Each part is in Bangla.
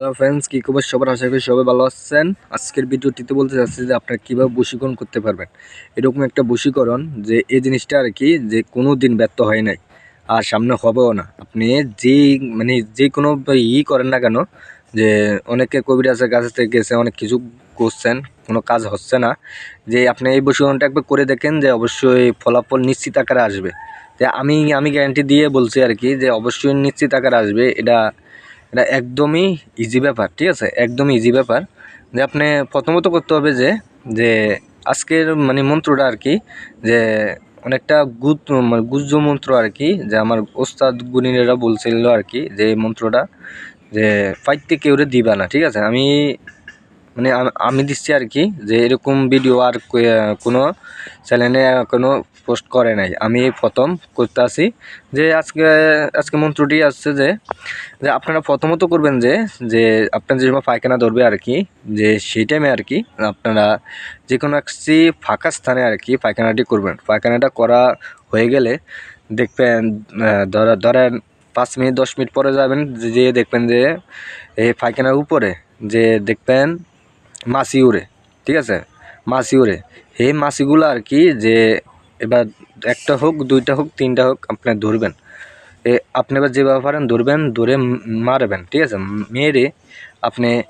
হ্যালো ফ্রেন্ডস কী খবর? সবার আশা করি সবাই ভালো আছেন। আজকের ভিডিওটিতে বলতে চাচ্ছি যে আপনারা কীভাবে বশীকরণ করতে পারবেন। এরকম একটা বশীকরণ যে এই জিনিসটা আর কি যে কোনো দিন ব্যর্থ হয় নাই, আর সামনে হবেও না। আপনি যেই মানে যে কোনো ই করেন না কেন, যে অনেকে কবিরাজের কাছ থেকে গেছে, অনেক কিছু করছেন, কোনো কাজ হচ্ছে না, যে আপনি এই বশীকরণটা একবার করে দেখেন যে অবশ্যই ফলাফল নিশ্চিত আকারে আসবে। যে আমি আমি গ্যারান্টি দিয়ে বলছি আর কি যে অবশ্যই নিশ্চিত আকারে আসবে, এটা এটা একদমই ইজি ব্যাপার, ঠিক আছে? একদমই ইজি ব্যাপার। যে আপনি প্রথমত করতে হবে যে যে আজকের মানে মন্ত্রটা আর কি, যে অনেকটা গুত মানে গুজ্জ মন্ত্র আর কি, যে আমার ওস্তাদ গুণীরা বলছিল আর কি, যে মন্ত্রটা, যে ফাইতে কেউ দিবা না, ঠিক আছে? আমি মানে আমি দিচ্ছি আর কি যে এরকম ভিডিও আর কোনো চ্যানেলে কোনো পোস্ট করে নাই। আমি প্রথম করতে আসি যে আজকে আজকে মন্ত্রটি আসছে যে যে আপনারা প্রথমত করবেন যে যে আপনার যে সময় পায়খানা ধরবে আর কি, যে সেই টাইমে আর কি আপনারা যে কোনো একটি ফাঁকা স্থানে আর কি পায়খানাটি করবেন। পায়খানাটা করা হয়ে গেলে দেখবেন ধরা ধরেন পাঁচ মিনিট, দশ মিনিট পরে যাবেন যে দেখবেন যে এই পায়খানার উপরে যে দেখবেন মাছি উড়ে ঠিক আছে? মাছি উড়ে এই মাসিগুলো আর কি যে এবার একটা হোক, দুইটা হোক, তিনটা হোক, আপনি ধরবেন। এ আপনি এবার যেভাবে পারেন ধরবেন, ধরে মারবেন, ঠিক আছে? মেরে আপনি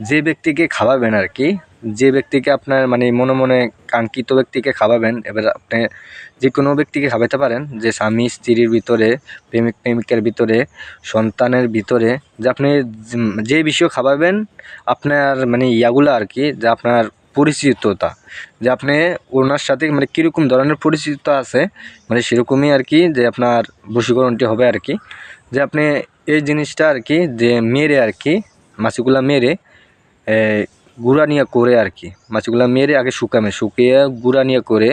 যে ব্যক্তিকে খাওয়াবেন আর কি যে ব্যক্তিকে আপনার মানে মনে মনে কাঙ্ক্ষিত ব্যক্তিকে খাওয়াবেন, এবার আপনি যে কোনো ব্যক্তিকে খাওয়াতে পারেন, যে স্বামী স্ত্রীর ভিতরে, প্রেমিক প্রেমিকের ভিতরে, সন্তানের ভিতরে, যে আপনি যে- বিষয় খাওয়াবেন, আপনার মানে ইয়াগুলো আর কি, যে আপনার পরিচিততা, যে আপনি ওনার সাথে মানে কীরকম ধরনের পরিচিত আছে মানে সেরকমই আর কি, যে আপনার বশীকরণটি হবে আর কি, যে আপনি এই জিনিসটা আর কি, যে মেরে আর কি মাছিগুলা মেরে গুঁড়া নিয়ে করে আর কি। মাছগুলো মেরে আগে শুকাবে শুকিয়ে গুঁড়া নিয়ে করে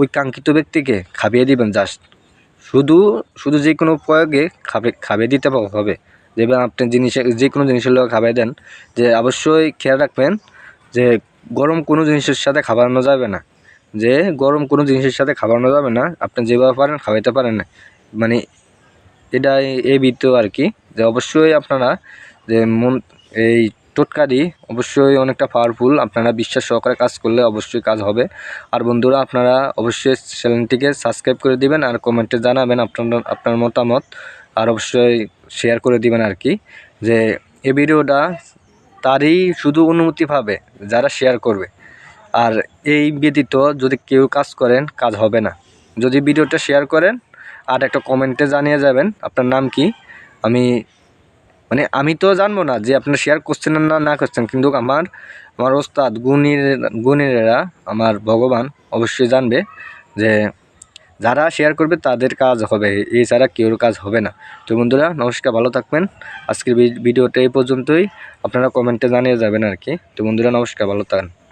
ওই কাঙ্ক্ষিত ব্যক্তিকে খাইয়ে দিবেন জাস্ট শুধু শুধু যে কোনো প্রয়োগে খাবে খাইয়ে দিতে হবে। যেবার আপনি জিনিসে, যে কোনো জিনিসের লোক খাইয়ে দেন, যে অবশ্যই খেয়াল রাখবেন যে গরম কোনো জিনিসের সাথে খাওয়ানো যাবে না। যে গরম কোনো জিনিসের সাথে খাওয়ানো যাবে না, আপনি যেভাবে পারেন খাওয়াইতে পারেন না। মানে এটা এই বৃত্ত আর কি। যে অবশ্যই আপনারা যে মন, এই টোটকারি অবশ্যই অনেকটা পাওয়ারফুল আপনারা বিশ্বাস সহকারে কাজ করলে অবশ্যই কাজ হবে। আর বন্ধুরা, আপনারা অবশ্যই চ্যানেলটিকে সাবস্ক্রাইব করে দিবেন আর কমেন্টে জানাবেন আপনার আপনার মতামত। আর অবশ্যই শেয়ার করে দিবেন আর কি, যে এই ভিডিওটা তারই শুধু অনুমতি পাবে যারা শেয়ার করবে। আর এই ব্যতীত যদি কেউ কাজ করেন, কাজ হবে না। যদি ভিডিওটা শেয়ার করেন আর একটা কমেন্টে জানিয়ে যাবেন, আপনার নাম কি? আমি মানে আমি তো জানব না যে আপনার শেয়ার করছেন না না করছেন, কিন্তু আমার আমার ওস্তাদ গুণীর গুণীরা আমার ভগবান অবশ্যই জানবে যে যারা শেয়ার করবে তাদের কাজ হবে, এছাড়া কেউর কাজ হবে না। তো বন্ধুরা, নমস্কার, ভালো থাকবেন। আজকের ভিডিওটা এই পর্যন্তই। আপনারা কমেন্টে জানিয়ে যাবেন আর কি। তো বন্ধুরা, নমস্কার, ভালো থাকেন।